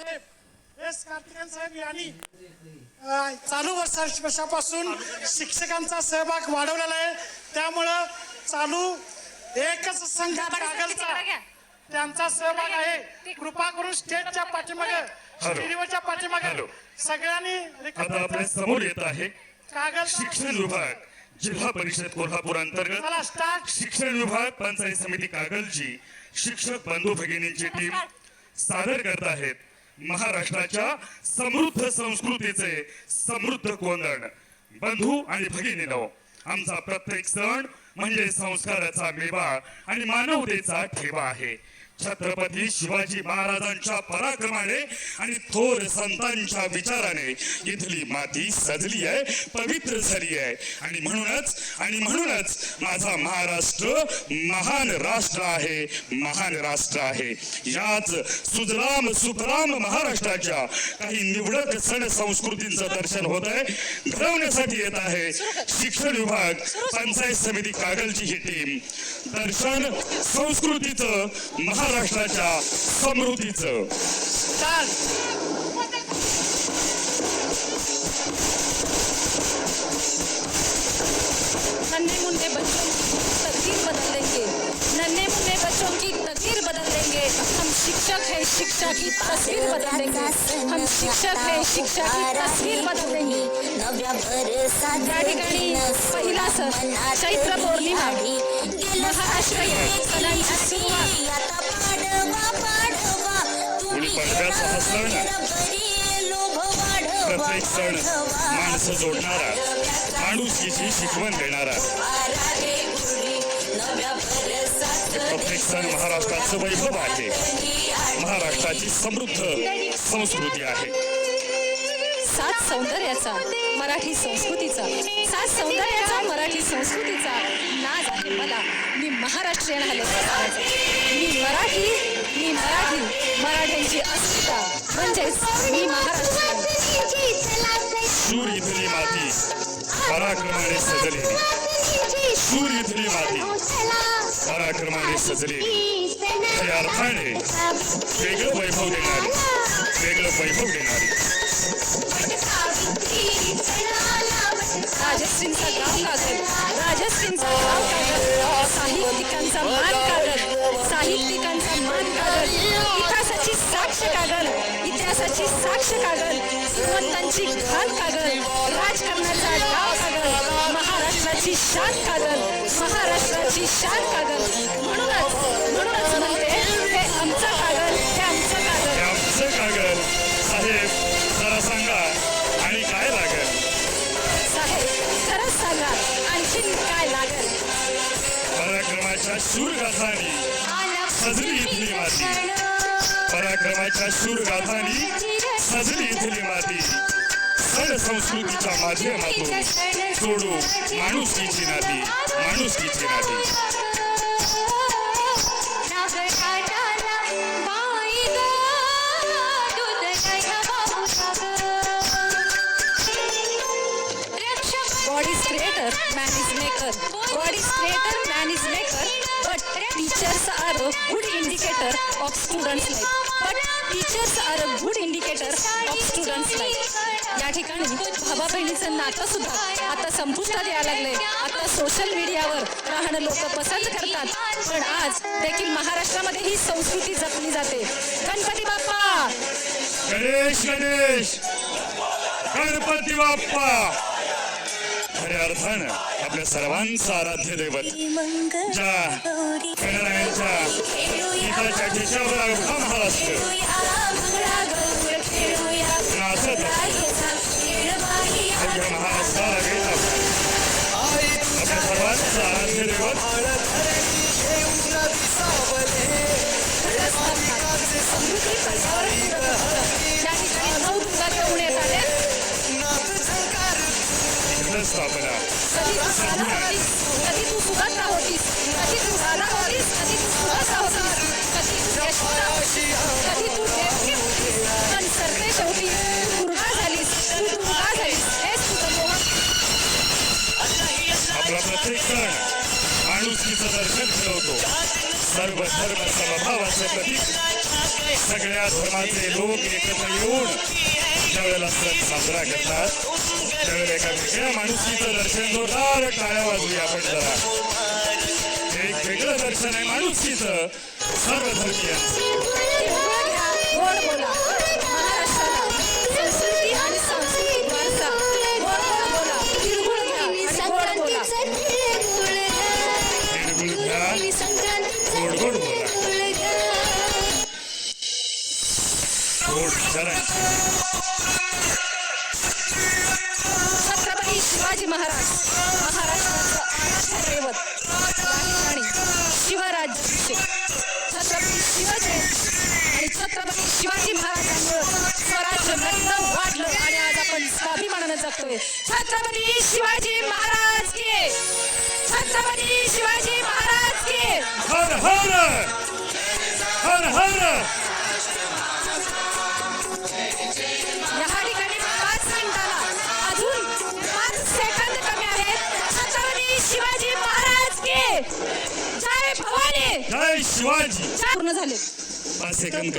साहेब S कार्तिकन साहेब यांनी चालू वर्षा- वर्षापासून शिक्षकांचा सहभाग वाढवलेला आहे. त्यामुळं चालू एकच संघ कागलचा त्यांचा सहभाग आहे. कृपा करून स्टेजच्या पाठीमागे हॅलो. स्टेडिओच्या पाठीमागे. सगळ्यांनी आता आपल्यासमोर येत आहे कागद शिक्षण विभाग जिल्हा परिषद कोल्हापूर अंतर्गत. स्टार्ट शिक्षण विभाग पंचायत समिती कागलची शिक्षक बंधू भगिनींची टीम सादर करत आहेत. महाराष्ट्राच्या समृद्ध संस्कृतीचे समृद्ध कोंदण. बंधू आणि भगिनीनो आमचा प्रत्येक सण म्हणजे संस्काराचा मेवा आणि मानवतेचा ठेवा आहे. छत्रपती शिवाजी महाराजांच्या पराक्रमाने आणि थोर संतांच्या विचाराने इथली माती सजली आहे पवित्र झाली आहे. आणि म्हणूनच आणि म्हणूनच माझा महाराष्ट्र महान राष्ट्र आहे महान राष्ट्र आहे. याच सुजलाम सुखराम महाराष्ट्राच्या काही निवडक सण संस्कृतींचं दर्शन होत आहे घडवण्यासाठी येत आहे. शिक्षण विभाग पंचायत समिती कागलची ही टीम दर्शन संस्कृतीचं महा महाराष्ट्राच्या समृद्धीचं. नन्हे मुन्ने बच्चों की तकदीर बदल देंगे. नन्हे मुन्ने बच्चों की तकदीर बदल देंगे. हम शिक्षक हैं शिक्षा की तस्वीर बदल देंगे. हम शिक्षक हैं शिक्षा की तस्वीर बदल देंगे. या ठिकाणी पहिला सण चैत्र पौर्णिमा. महाराष्ट्र सुरुवात सण. प्रत्येक सण माणसं जोडणारा माणुसकीची शिकवण देणारा. प्रत्येक सण महाराष्ट्राचं वैभव आहे. महाराष्ट्राची समृद्ध संस्कृती आहे. सात सौंदर्याचा मराठी संस्कृतीचा सात सौंदर्याचा मराठी संस्कृतीचा नाच आहे मला. मी महाराष्ट्रीयन हा लेख मी मराठी मी मराठी मराठ्यांची अस्मिता. म्हणजेच मी शूर इथली माती पराक्रमाने सजलेली शूर इथली माती पराक्रमाने सजलेली खऱ्या अर्थाने वेगळं वैभव देणारी वेगळं वैभव देणारी राजश्रींचा गाव कागद राजश्रींचा गाव कागद इतिहासाची साक्ष कागद श्रीमंतांची घाण कागद राजकारणाचा डाव कागद महाराष्ट्राची शान कागद महाराष्ट्राची शान कागद. म्हणूनच म्हणूनच म्हणते हे आमचं कागद हे आमचं कागद. आमचं कागद. साहेब जरा सांगा. आणि काय लागेल? साहेब खरंच सांगा आणखीन काय लागेल? पराक्रमाच्या शूर सजली माती. पराक्रमाच्या शूरगाथांनी सजली इथली माती सण संस्कृतीच्या माध्यमातून जोडू माणुसकीची नाती माणुसकीची नाती God is creator, man is maker. God is creator, man is maker. But teachers are a good indicator of students' life. But teachers are a good indicator of students' life. या ठिकाणी भावा बहिणीचं नातं सुद्धा आता संपुष्टात यायला लागलंय. आता सोशल मीडियावर राहणं लोक पसंत करतात. पण आज देखील महाराष्ट्रामध्ये ही संस्कृती जपली जाते. गणपती बाप्पा! गणेश गणेश! गणपती बाप्पा! खऱ्या अर्थानं आपल्या सर्वांचं आराध्य दैवत. ज्या गणरायांच्या गीताच्या महाराष्ट्र नाचत माणुसकीचं दर्शन सर्व धर्म समभावाचं प्रतीक सगळ्या धर्माचे लोक एकत्र येऊन ज्यावेळेला सण साजरा करतात त्यावेळेला एका वेगळ्या माणुसकीचं दर्शन जोरदार टाळ्या वाजूया आपण जरा. हे एक वेगळं दर्शन आहे माणुसकीचं सर्व धर्मीयांचं छत्रपती शिवाजी महाराज. महाराष्ट्राचं दैवत. ठिकाणी शिवराज्याभिषेक छत्रपती शिवाजी आणि छत्रपती शिवाजी महाराजांमुळे स्वराज्य नक्कीच वाढलं आणि आज आपण स्वाभिमानानं जगतोय. छत्रपती शिवाजी महाराज की छत्रपती शिवाजी महाराज की हर हर! हर हर! जय शिवाजी. पूर्ण झाले. पाच सेकंद